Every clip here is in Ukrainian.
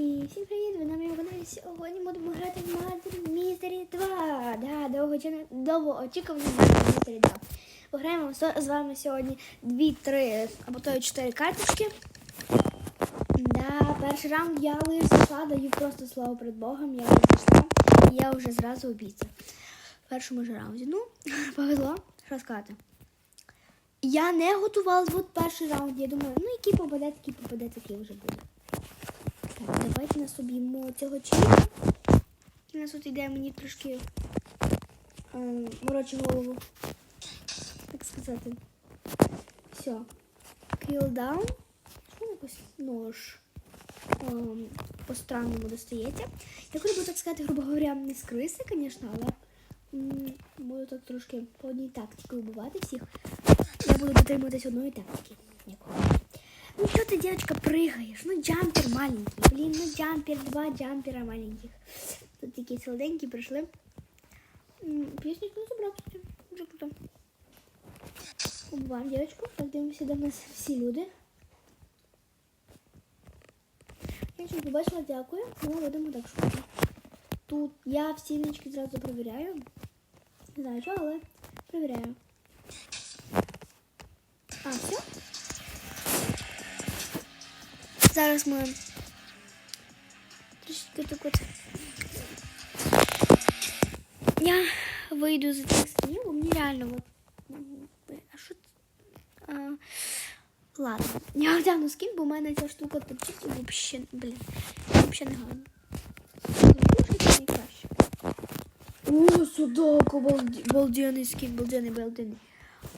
І всім привіт! Ви на моєму каналі сьогодні будемо грати в Murder Mystery 2. Да, довго, довго очікуваний Murder Mystery 2. Пограємо з вами сьогодні 2, 3 або то 4 карточки. Да, перший раунд я лише зайшла, даю просто слово перед Богом, я вже зайшла. І я вже зразу обіцяв. В першому ж раунді. Ну, повезло, що сказати. Я не готувалась от перший раунд. Я думаю, ну який попаде, такий попаде, такий вже буде. Давайте нас об'ємо цього чоловіка. У нас тут йде мені трошки ем, голову. Так сказати. Все. Kill down. Якось нож ем, по-странному достається. Я буду так сказати, грубо говоря, не з криси, звісно, але буду так трошки по одній тактиці вбивати всіх. Я буду дотримуватись одної тактики. Ну что ты, девочка, прыгаешь? Ну, джампер маленький. Блин, ну джампер, два джампера маленьких. Тут такі солоденькі прийшли. М, Пісню не забрав, кстати. Дуже круто. Убиваємо девочку. Так, дивимося, де в нас всі люди. Я не побачила, дякую. Ну, будемо так шукати. Тут я всі нічки зразу перевіряю. Не знаю чого, але перевіряю. А, все? Зараз ми трішки так от. Я вийду за цих снів, мені реально от. А що це? Ладно. Я одягну скін, бо в мене ця штука торчить і взагалі, блін, взагалі не гарно. О, судак, обалді- обалденний скін, обалденний, обалденний.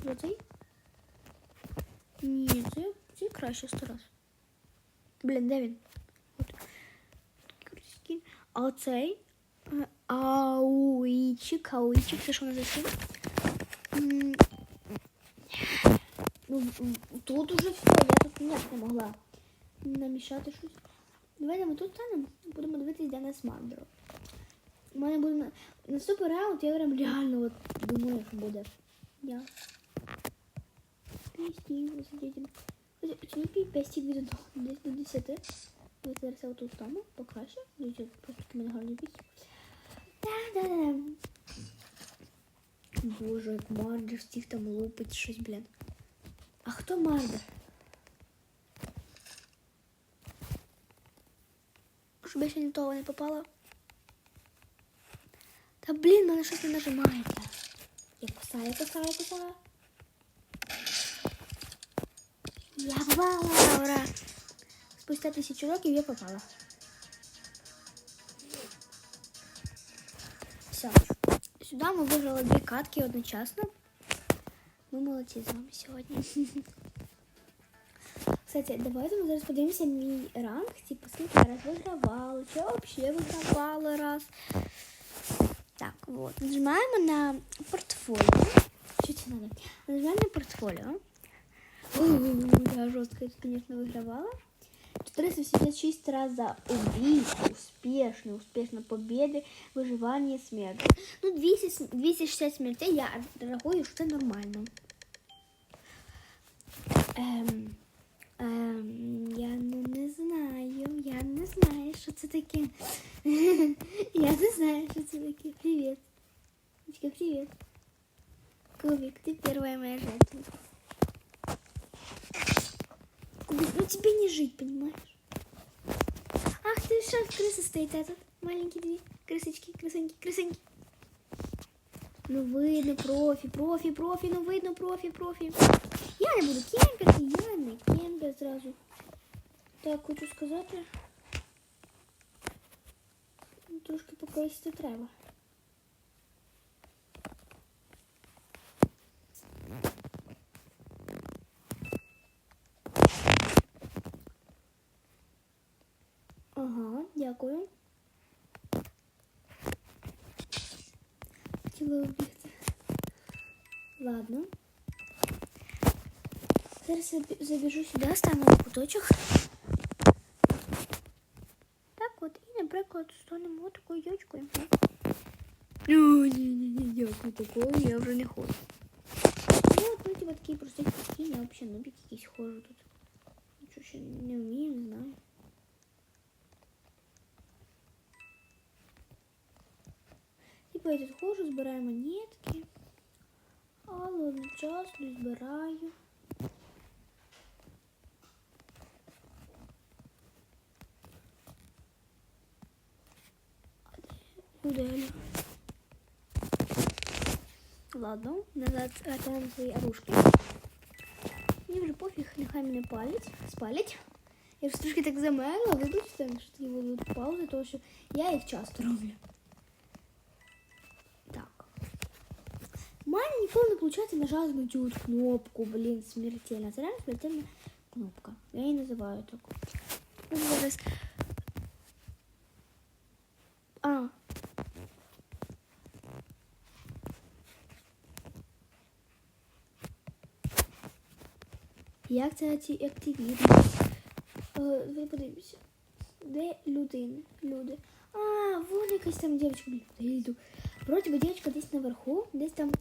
Оцей? Ні, це, це краще сто. Блін, де він? А оцей? Е, Ауїчик, ауїчик, це що Ну, тут уже все, я тут ніяк не могла намішати щось. Давайте ми тут станемо, будемо дивитися, де нас мандро. У мене буде на- наступний раунд, я прям реально от думаю, що буде. Я. Пісні, висадіть. Оцінюй пестик від 1 десь до 10. Я зараз я отут стану, покраще. Дивіться, просто мене гарні пісні. Да-да-да. Боже, як Мардер всіх там лупить щось, блін. А хто Мардер? Щоб я ще ні того не попала. Та блін, мене щось не нажимається. Я кусаю, кусаю, кусаю. Я попала, ура! Спустя тисячу років я попала. Все. Сюди ми виграли дві катки одночасно. Ми молодці з вами сьогодні. Кстати, давайте ми зараз подивимося мій ранг. Типу, скільки я раз вигравала, чи взагалі вигравала раз. Так, вот. Нажимаємо на портфоліо. Що це надо? Нажимаємо на портфоліо. Я жестко, конечно, выигрывала. 476 раз за убийство, успешно, успешно победы, выживание, смерть. Ну, 200, 260 смертей, я рахую, що це нормально. Ем, ем, я ну, не знаю, я не знаю, що це таке. я не знаю, що це таке. Привіт. Дочка, привіт. Кубик, ты первая моя жертва. тебе не жить, понимаешь? Ах ты, шаг крысы стоит этот. Маленькие две крысочки, крысоньки, крысоньки. Ну видно, профі, профі, профі, ну видно, профі, профі. Я не буду кемпити, я не кемпер зразу. Так, хочу сказати. ну, Трошки покоїсти треба. Дякую. Хотіла обігти. Ладно. Зараз я забіжу сюди, стану на куточок. Так от, і, наприклад, станемо такою дочкою. Ні, ні, ні, ні, дякую, такою я вже не хочу. Я от, ну, типа, простий такий, я взагалі нубік якийсь хожу тут. Нічого ще не вмію, не знаю. Я тут ходжу, збираю монетки. Але одночасно збираю. Модель. Ладно, назад готуємо свої оружки. Мені вже пофіг, нехай мене палять, спалять. Я ж трошки так замерла, вибачте, що тоді будуть паузи, тому що я їх часто роблю. Ніколи не виходить нажати на от кнопку, блін, смертельна. Це реально смертельна кнопка. Я її називаю так. Зараз. А. Як це активірувати? Е, Ви подивіться. Де людини? Люди. А, вон якась там дівчинка. Вроді би дівчинка десь наверху, десь там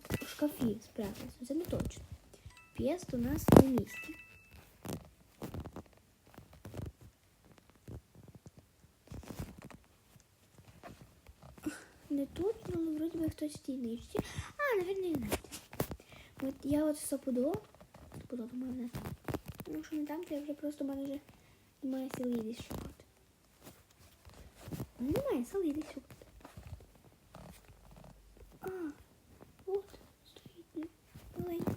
Не тут, але вроді би хтось в тій нижці. А, наверное, не знайде. От я от стопудово, стопудово думаю. Ну, що не там, то я вже просто в мене вже немає сили її шукати. Ну, Немає сили її шукати. А, от, стоїть. Маленька.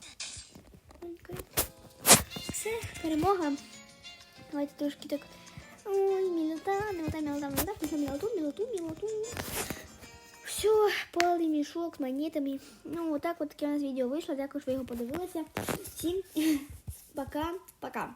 Все, перемога. Давайте трошки так. Ой, мілота, мілота, мілота, мілота, включу мілоту, мілоту, Все, полий мішок з монетами. Ну, отак от таке у нас відео вийшло. Дякую, що ви його подивилися. Всім пока-пока.